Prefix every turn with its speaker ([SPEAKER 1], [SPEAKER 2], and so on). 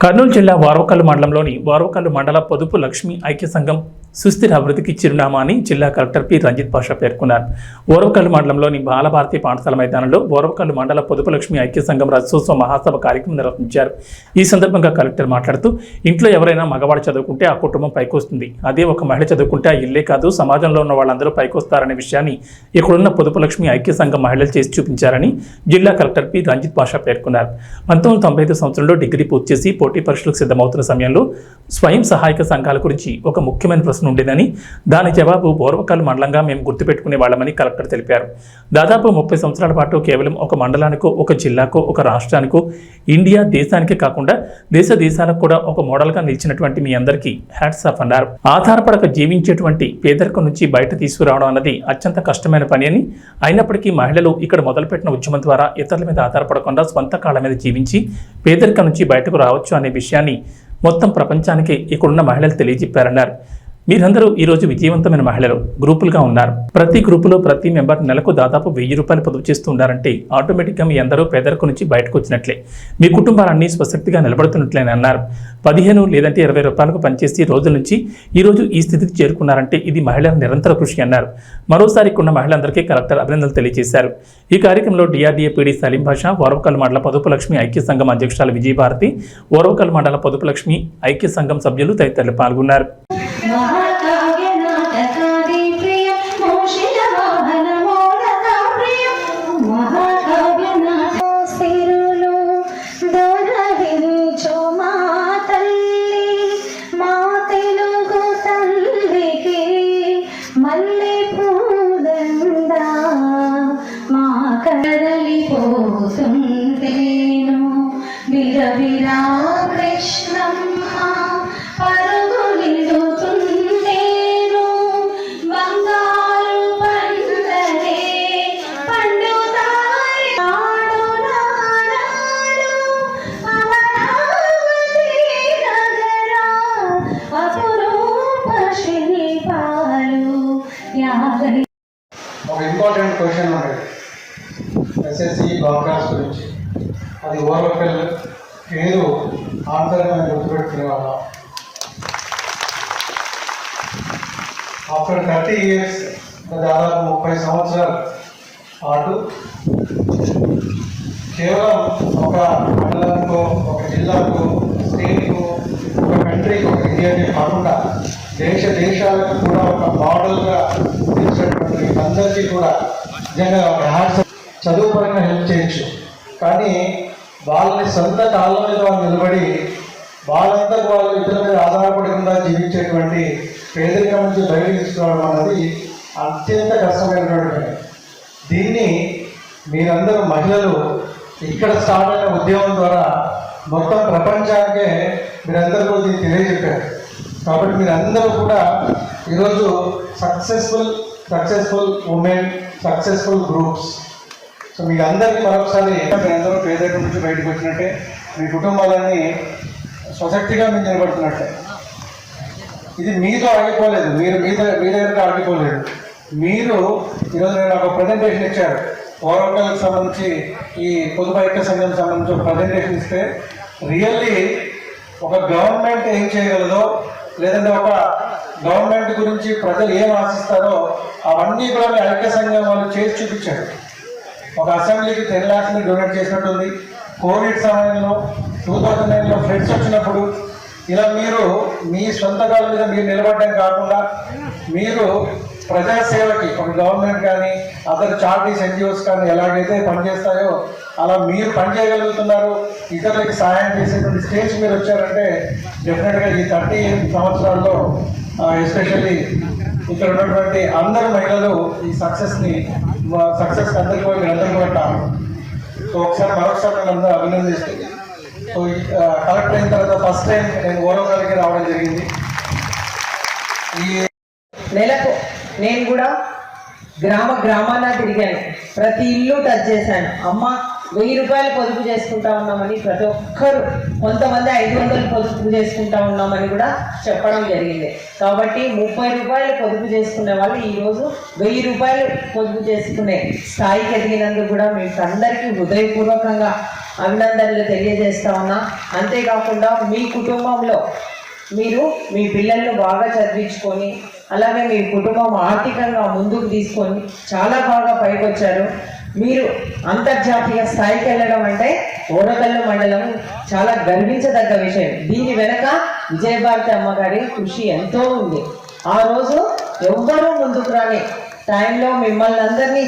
[SPEAKER 1] కర్నూలు జిల్లా వారవకల్లు మండలంలోని వారవకల్లు మండల పొదుపు లక్ష్మి ఐక్య సంఘం సుస్థిర అభివృద్ధికి చిరునామా అని జిల్లా కలెక్టర్ పి. రంజిత్ పాషా పేర్కొన్నారు. ఓరవకల్లు మండలంలోని బాలభారతి పాఠశాల మైదానంలో ఓరవకల్లు మండల పొదుపు లక్ష్మి ఐక్య సంఘం రజోత్సవ మహాసభ కార్యక్రమం నిర్వహించారు. ఈ సందర్భంగా కలెక్టర్ మాట్లాడుతూ ఇంట్లో ఎవరైనా మగవాడు చదువుకుంటే ఆ కుటుంబం పైకొస్తుంది. అదే ఒక మహిళ చదువుకుంటే ఆ ఇల్లే కాదు సమాజంలో ఉన్న వాళ్ళందరూ పైకొస్తారనే విషయాన్ని ఇక్కడున్న పొదుపు లక్ష్మి ఐక్య సంఘం మహిళలు చేసి చూపించారని జిల్లా కలెక్టర్ పి. రంజిత్ పాషా పేర్కొన్నారు. పంతొమ్మిది తొంభై ఐదు సంవత్సరంలో డిగ్రీ పూర్తి చేసి పోటీ పరీక్షలకు సిద్ధమవుతున్న సమయంలో స్వయం సహాయక సంఘాల గురించి ఒక ముఖ్యమైన ప్రశ్న ఉండేదని దాని జవాబు పూర్వకాల మండలంగా మేము గుర్తుపెట్టుకునే వాళ్ళమని కలెక్టర్ తెలిపారు. దాదాపు ముప్పై సంవత్సరాల పాటు కేవలం ఒక మండలానికో ఒక జిల్లాకో ఒక రాష్ట్రానికో ఇండియా దేశానికే కాకుండా దేశ దేశాలకు కూడా ఒక మోడల్గా నిలిచినటువంటి మీ అందరికీ హ్యాట్స్ ఆఫ్ అన్నారు. ఆధారపడక జీవించేటువంటి పేదరికం నుంచి బయట తీసుకురావడం అన్నది అత్యంత కష్టమైన పని అని అయినప్పటికీ మహిళలు ఇక్కడ మొదలుపెట్టిన ఉద్యమం ద్వారా ఇతరుల మీద ఆధారపడకుండా స్వంత కాళ్ళ మీద జీవించి పేదరికం నుంచి బయటకు రావచ్చు అనే విషయాన్ని మొత్తం ప్రపంచానికి ఇక్కడున్న మహిళలు తెలియజెప్పారన్నారు. మీరందరూ ఈరోజు విజయవంతమైన మహిళలు గ్రూపులుగా ఉన్నారు. ప్రతి గ్రూపులో ప్రతి మెంబర్ నెలకు దాదాపు వెయ్యి రూపాయలు పొదుపు చేస్తూ ఉన్నారంటే ఆటోమేటిక్గా మీ అందరూ పేదరికం నుంచి బయటకు వచ్చినట్లే. మీ కుటుంబాలన్నీ స్వశక్తిగా నిలబడుతున్నట్లేని అన్నారు. పదిహేను లేదంటే ఇరవై రూపాయలకు పనిచేసి రోజుల నుంచి ఈ రోజు ఈ స్థితికి చేరుకున్నారంటే ఇది మహిళల నిరంతర కృషి అన్నారు. మరోసారి ఉన్న మహిళలందరికీ కలెక్టర్ అభినందనలు తెలియజేశారు. ఈ కార్యక్రమంలో డిఆర్డీఏ పీడీ సలీం భాష ఓరవకల్ మండల పొదుపు లక్ష్మి ఐక్య సంఘం అధ్యక్షురాలు విజయభారతి ఓరవకల్ మండల పొదుపు లక్ష్మి ఐక్య సంఘం సభ్యులు తదితరులు పాల్గొన్నారు.
[SPEAKER 2] మా తల్లి మా తెలుగు కదలిపోతుంటేను విరవిరా
[SPEAKER 3] ఒక ఇంపార్టెంట్ క్వశ్చన్ ఉండేది ఎస్ఎస్సి బ్రాడ్కాస్ట్ గురించి. అది ఓవర్కల్ పేరు ఆన్సర్ మేము గుర్తుపెట్టుకునే ఆఫ్టర్ థర్టీ ఇయర్స్ దాదాపు ముప్పై సంవత్సరాల పాటు కేవలం ఒక మండలానికో ఒక జిల్లాకు స్టేట్కు ఒక కంట్రీకి ఒక ఇండియాకి కాకుండా దేశ దేశాలకు కూడా ఒక మోడల్గా నిలిచినటువంటి అందరికీ కూడా నిజంగా ఒక హ్యాట్స్ చదువు పరంగా హెల్ప్ చేయొచ్చు. కానీ వాళ్ళని సొంత కాళ్ళ మీద వాళ్ళు నిలబడి వాళ్ళంతా వాళ్ళు ఇతరుల మీద ఆధారపడకుండా జీవించేటువంటి పేదరికం నుంచి బయటకు తీసుకురావడం అన్నది అత్యంత కష్టమైనటువంటి పని. దీన్ని మీరందరూ మహిళలు ఇక్కడ స్టార్ట్ అయిన ఉద్యమం ద్వారా మొత్తం ప్రపంచానికే మీరందరూ కూడా దీన్ని తెలియజెప్పారు. కాబట్టి మీరందరూ కూడా ఈరోజు successful successful women successful groups so మీ అందరికీ మరొకసారి అందరూ పేదరికం నుంచి బయటకు వచ్చినట్టే మీ కుటుంబాలన్నీ స్వశక్తిగా మీరు నిలబడుతున్నట్టే. ఇది మీతో ఆగిపోలేదు. మీరు మీ దగ్గర మీ దగ్గర ఆగిపోలేదు. మీరు ఈరోజు నేను ఒక ప్రజెంటేషన్ ఇచ్చారు. ఓవరాల్కి సంబంధించి ఈ పొదుపు ఐక్య సంఘం సంబంధించి ఒక ప్రజెంటేషన్ ఇస్తే రియల్లీ ఒక గవర్నమెంట్ ఏం చేయగలదో లేదంటే ఒక గవర్నమెంట్ గురించి ప్రజలు ఏం ఆశిస్తారో అవన్నీ కూడా మీ ఐక్య సంఘం వాళ్ళు చేసి చూపించారు. ఒక అసెంబ్లీకి టెన్ ల్యాక్స్ని డొనేట్ చేసినట్టుంది. కోవిడ్ సమయంలో టూ థౌజండ్ నైన్లో ఫ్లడ్స్ వచ్చినప్పుడు ఇలా మీరు మీ సొంత కాళ్ళ మీద మీరు నిలబడడం కాకుండా మీరు ప్రజాసేవకి ఒక గవర్నమెంట్ కానీ అదర్ చార్టీస్ ఎన్జిఓస్ కానీ ఎలాగైతే పనిచేస్తాయో అలా మీరు పనిచేయగలుగుతున్నారు. ఇతరులకి సహాయం చేసేటువంటి స్టేజ్ మీరు వచ్చారంటే డెఫినెట్గా ఈ థర్టీ సంవత్సరాల్లో ఎస్పెషల్లీ ఇక్కడ ఉన్నటువంటి అందరు మహిళలు ఈ సక్సెస్ని సక్సెస్ అందరికీ కూడా మీరు అందరికీ కూడా సో ఒకసారి మరొకసారి అందరూ అభినందిస్తూ సో కలెక్ట్ అయిన తర్వాత ఫస్ట్ టైం నేను ఓరవల్లికి రావడం జరిగింది. ఈ
[SPEAKER 4] నెలకు నేను కూడా గ్రామ గ్రామాన తిరిగాను. ప్రతి ఇల్లు టచ్ చేశాను. అమ్మ వెయ్యి రూపాయలు పొదుపు చేసుకుంటా ఉన్నామని ప్రతి ఒక్కరు కొంతమంది ఐదు వందలు పొదుపు చేసుకుంటా ఉన్నామని కూడా చెప్పడం జరిగింది. కాబట్టి ముప్పై రూపాయలు పొదుపు చేసుకునే వాళ్ళు ఈరోజు వెయ్యి రూపాయలు పొదుపు చేసుకునే స్థాయికి ఎదిగినందుకు కూడా మీకు అందరికీ హృదయపూర్వకంగా అభినందనలు తెలియజేస్తా ఉన్నా. అంతేకాకుండా మీ కుటుంబంలో మీరు మీ పిల్లలను బాగా చదివించుకొని అలాగే మీ కుటుంబం ఆర్థికంగా ముందుకు తీసుకొని చాలా బాగా పైకొచ్చారు. మీరు అంతర్జాతీయ స్థాయికి వెళ్ళడం అంటే ఓరకల్లు మండలం చాలా గర్వించదగ్గ విషయం. దీని వెనక విజయభారతి అమ్మగారి కృషి ఎంతో ఉంది. ఆ రోజు ఎవ్వరూ ముందుకు రాని టైంలో మిమ్మల్ని అందరినీ